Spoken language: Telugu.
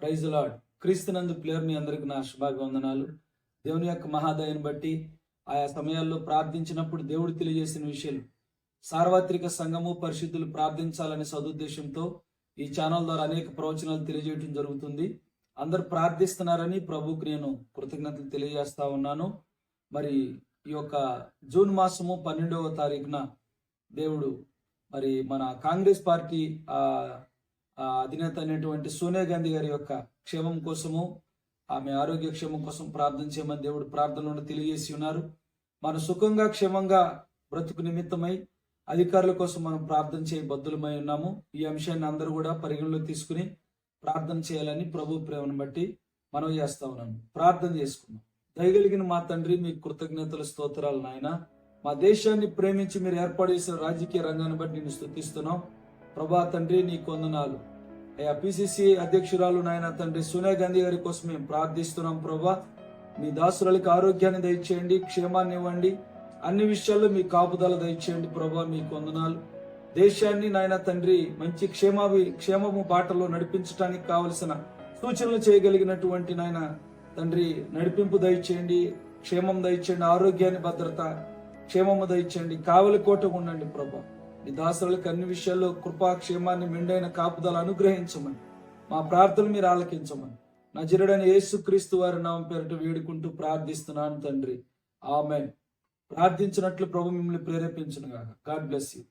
ప్రైజ్ లాడ్ క్రీస్తునందు ప్లేయర్ మీ అందరికి నా శుభాభివందనాలు. దేవుని యొక్క మహాదయను బట్టి ఆయా సమయాల్లో ప్రార్థించినప్పుడు దేవుడు తెలియజేసిన విషయాలు. సార్వత్రిక సంఘము పరిశుద్ధులు ప్రార్థించాలనే సదుద్దేశంతో ఈ ఛానల్ ద్వారా అనేక ప్రవచనాలు తెలియజేయడం జరుగుతుంది. అందరు ప్రార్థిస్తున్నారని ప్రభుకు నేను కృతజ్ఞతలు తెలియజేస్తా ఉన్నాను. మరి ఈ యొక్క జూన్ మాసము పన్నెండవ తారీఖున దేవుడు మరి మన కాంగ్రెస్ పార్టీ ఆ అధినేత అయినటువంటి సోనియా గాంధీ గారి యొక్క క్షేమం కోసము ఆమె ఆరోగ్య క్షేమం కోసం ప్రార్థన చేయమని దేవుడు ప్రార్థనలో తెలియజేసి ఉన్నారు. మన సుఖంగా క్షేమంగా బ్రతుకు నిమిత్తమై అధికారుల కోసం మనం ప్రార్థన చేయ బద్దులమై ఉన్నాము. ఈ అంశాన్ని అందరూ కూడా పరిగణలో తీసుకుని ప్రార్థన చేయాలని ప్రభు ప్రేమను బట్టి మనం చేస్తా ఉన్నాను ప్రార్థన చేసుకున్నాం దయగలిగిన మా తండ్రి మీ కృతజ్ఞతల స్తోత్రాలు నాయన. మా దేశాన్ని ప్రేమించి మీరు ఏర్పాటు చేసిన రాజకీయ రంగాన్ని బట్టి నేను స్థుతిస్తున్నాం. ప్రభా తండ్రి నీ కొందనాలు. అయ్యా పిసిసి అధ్యక్షురాలు నాయన తండ్రి సోనియా గాంధీ గారి కోసం మేము ప్రార్థిస్తున్నాం ప్రభా. మీ దాసురాలకి ఆరోగ్యాన్ని దయచేయండి క్షేమాన్ని ఇవ్వండి. అన్ని విషయాల్లో మీ కాపుదల దయచేయండి ప్రభా మీ కొందనాలు. దేశాన్ని నాయన తండ్రి మంచి క్షేమాభి క్షేమము బాటలో నడిపించడానికి కావలసిన సూచనలు చేయగలిగినటువంటి నాయన తండ్రి నడిపింపు దయచేయండి క్షేమం దయచేయండి ఆరోగ్యాన్ని భద్రత క్షేమము దయచేయండి కావలి కోట ఉండండి ప్రభా. మీ దాసులకు అన్ని విషయాల్లో కృపాక్షేమాన్ని మెండైన కాపుదల అనుగ్రహించమని మా ప్రార్థనలు మీరు ఆలకించమని నజరుడైన యేసుక్రీస్తు వారి నామం పేరిట వేడుకుంటూ ప్రార్థిస్తున్నాను తండ్రి. ఆమె ప్రార్థించినట్లు ప్రభు మిమ్మల్ని ప్రేరేపించను గాక గాడ్ బ్లెస్ యూ.